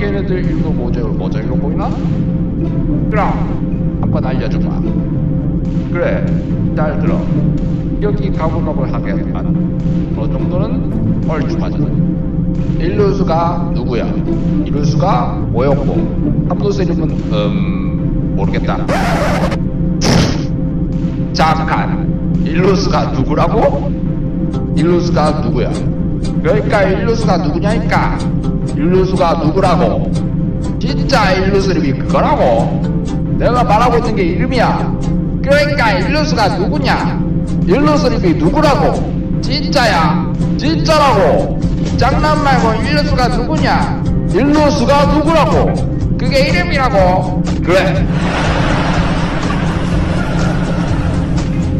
걔네들 일도 모자 모자이로 보이나? 그럼 한번 알려주마. 그래, 잘 들어. 여기 가불가불하겠지만 어느 정도는 얼추 맞아. 일루수가 누구야? 일루수가 뭐였고? 함도수 이름은 음 모르겠다. 잠깐, 일루수가 누구라고? 일루수가 누구야? 그러니까 일루수가 누구냐니까? 일루수가 누구라고? 진짜 일루수 이름이 그거라고? 내가 말하고 있는 게 이름이야. 그러니까 일루수가 누구냐? 일루수 이름이 누구라고? 진짜야. 진짜라고. 장난 말고 일루수가 누구냐? 일루수가 누구라고? 그게 이름이라고. 그래.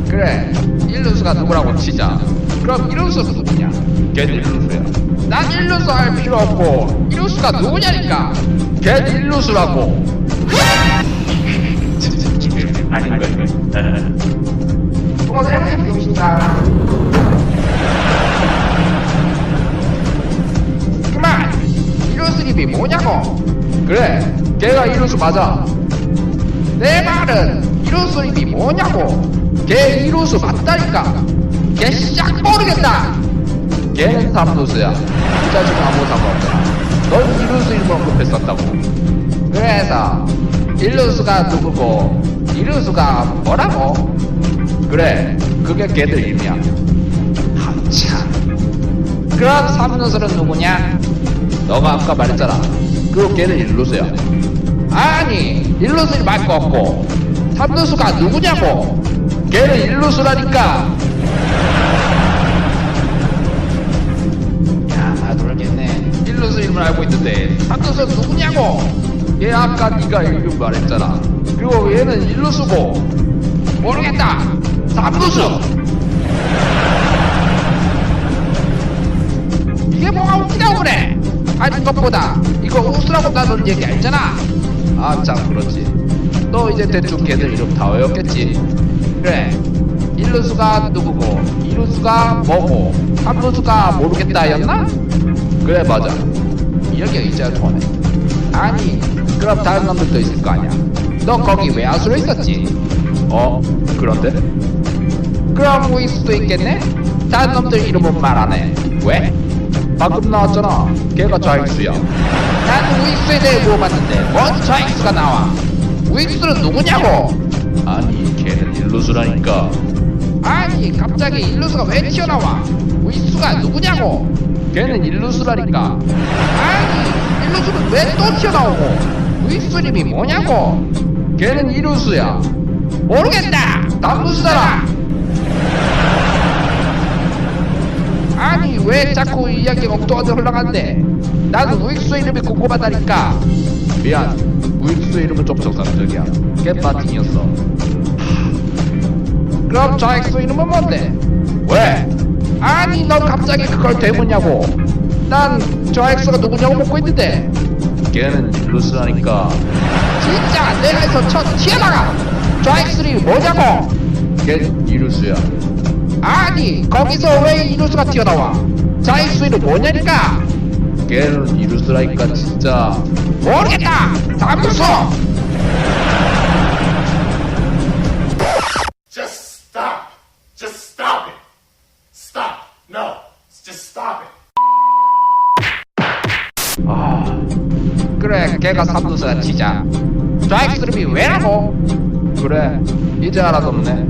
그래. 일루수가 누구라고 치자. 그럼 일루수가 누구냐? 걘 일루수야. 난 일루수 할 필요 없고 일루수가 누구냐니까. 걘 일루수라고. 아닌 거야. 고생하셨습니다. 그만! 이루스 립이 뭐냐고? 그래, 걔가 이루스 맞아. 내 말은 이루스 립이 뭐냐고? 걔 이루스 맞다니까. 걔싹 모르겠다. 걔는 삼루스야. 이 자식은 아무 상관없잖아. 넌 이루스 이름을 언급했었다고. 그래서 일루스가 누구고 이루스가 뭐라고? 그래, 그게 걔들 이름이야. 한참. 그럼 삼루스는 누구냐? 너가 아까 말했잖아. 그 걔는 일루스야. 아니, 일루스를 말거 없고 삼루스가 누구냐고? 걔는 일루스라니까. 야, 나도 모르겠네. 일루스 이름을 알고 있는데 삼루스는 누구냐고? 얘 아까 네가 이름 말했잖아. 그리고 얘는 일루스고 모르겠다. 삼루수. 이게 뭐가 웃기다고 그래? 아니 것보다 이거 웃으라고 나는 얘기 알잖아. 아 참 그렇지. 너 이제 대충 걔들 이름 다 외웠겠지? 그래. 일루수가 누구고 이루수가 뭐고 삼루수가 모르겠다 였나? 그래 맞아. 이렇게 의자가 통하네. 아니 그럼 다른 놈들도 있을 거 아니야. 너 거기 외야수로 있었지? 어 그런데? 그럼 우익수도 있겠네? 다른 놈들 이름은 말 안 해. 왜? 방금 나왔잖아. 걔가 좌익수야. 난 우익수에 대해 물어봤는데 뭔 좌익수가 나와? 우익수는 누구냐고? 아니 걔는 일루수라니까. 아니 갑자기 일루수가 왜 튀어나와? 우익수가 누구냐고? 걔는 일루수라니까. 아니 일루수는 왜 또 튀어나오고? 이름이 뭐냐고? 걔는 이루수야. 모르겠다. 남루수잖아. 아니 왜 자꾸 이야기가 엉뚱하게 흘러간대? 나는 우익수 이름이 궁금하다니까. 미안. 우익수 이름은 좀 정상적이야. 깨빠팅이었어. 그럼 좌익수 이름은 뭔데? 왜? 아니 넌 갑자기 그걸 되묻냐고. 난 좌익수가 누구냐고 묻고 있는데. 걔는 일루스라니까. 진짜 내가 해서 쳐 튀어나가. 좌익수이 뭐냐고? 걔는 이루스야. 아니 거기서 왜 이루스가 튀어나와? 좌익수 이름 뭐냐니까? 걔는 이루스라니까 진짜. 모르겠다. 삼루수. Just stop. Just stop it. Stop. No. Just stop it. 아, 그래 걔가 삼루수야 진짜 좌익수름이 왜라고? 그래 이제 알아뒀네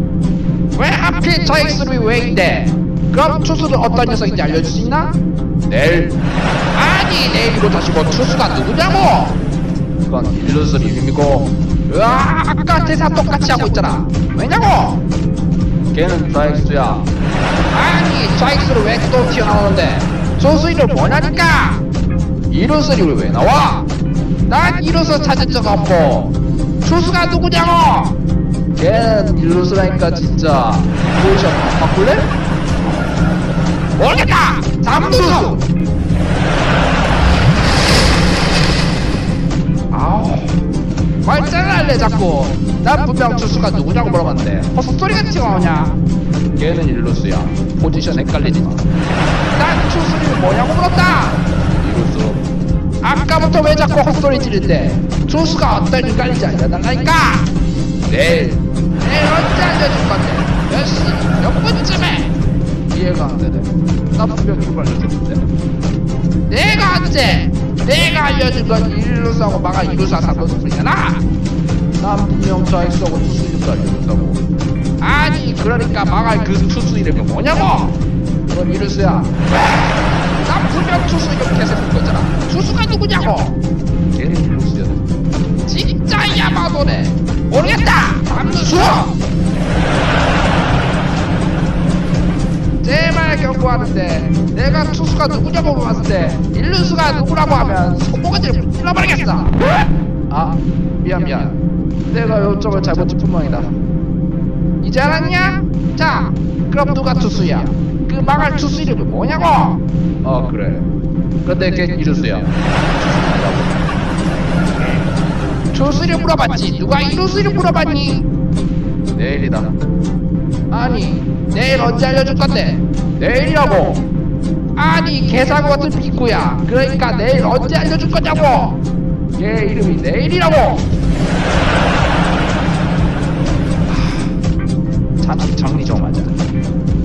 왜 하필 좌익수름이 왜인데 그럼 투수는 어떤 녀석인지 알려줄 수 있나? 내일 아니 내일이고 다시고 투수가 누구냐고. 그건 일루수 이름이고. 으아 아까 대사 똑같이 하고 있잖아. 왜냐고? 걔는 좌익수야. 아니 좌익수를 왜 또 튀어나오는데? 소수 이름 뭐냐니까? 이루스 이름이 왜 나와? 난 이루스 찾은 적 없고. 투수가 누구냐고? 걔는 이루스라니까 진짜. 포지션 바꿀래? 모르겠다 삼루수 아우. 말짱을 할래 자꾸. 난 분명 투수가 누구냐고 물어봤는데. 헛소리가 튀어나오냐? 걔는 일루스야. 포지션 헷갈리지 마난 이름 뭐냐고 물었다. 이루스 아까부터 왜 자꾸 헛소리 지르는데 투수가 어떤 인간인지 알려달라니까. 내일. 내일 언제 알려줄 건데? 몇 시, 몇 분쯤에 이해가 안 되네. 나 그걸 알려줬는데? 내가 언제 내가 알려준 건 1루수하고 마가 2루수와 3루수 뿐이잖아 난 분명 좌익수하고 투수 이름도 알려줬다고. 아니 그러니까 망할 그 투수 이름이 뭐냐고! 그건 1루수야. 난 분명 투수 이름 계속 불렀잖아. 투수가 누구냐고 내가 투수가 누구냐고 물어봤을 때 1루수가 누구라고 하면 손모가지를 찔러버리겠어 아 미안 미안. 내가 요점을 잘못 짚은 모양이다. 이제 알았냐? 자 그럼 누가 투수야? 그 망할 투수 이름이 뭐냐고? 어 그래. 근데 걔 이루수야. 투수 이름 물어봤지. 누가 이루수 이름 물어봤니? 내일이다. 아니 내일 언제 알려줄 건데? 내일이라고 아니 개사고 같은 핑구야 그러니까 내일 언제 알려줄 거냐고 얘 이름이 내일이라고 잠시 정리 좀 하자.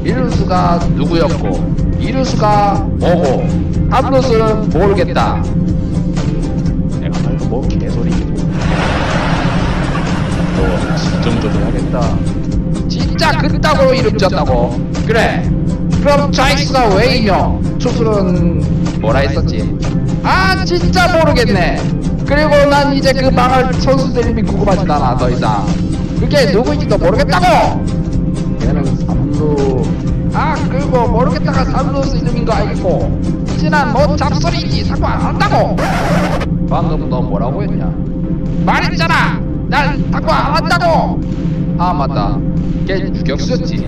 이루수가 누구였고, 이루수가 뭐고, 함루수는 모르겠다. 내가 말고 뭐 개소리고. 너 진정 좀 해야겠다. 진짜 그따구로 이름 지었다고. 그래. 그럼 좌익수가 왜 이며 투수는 뭐라 했었지? 아 진짜 모르겠네. 그리고 난 이제 그 망할 선수들 이름이 궁금하지도 않아 더 이상. 그게 누구인지도 모르겠다고. 걔는 삼루. 아 그리고 모르겠다가 삼루수 이름인 거 알겠고. 이제는 뭐 잡소리인지 상관 안 한다고. 방금 너 뭐라고 했냐? 말했잖아. 날 상관 안 한다고. 아 맞다. 걔 유격수였지.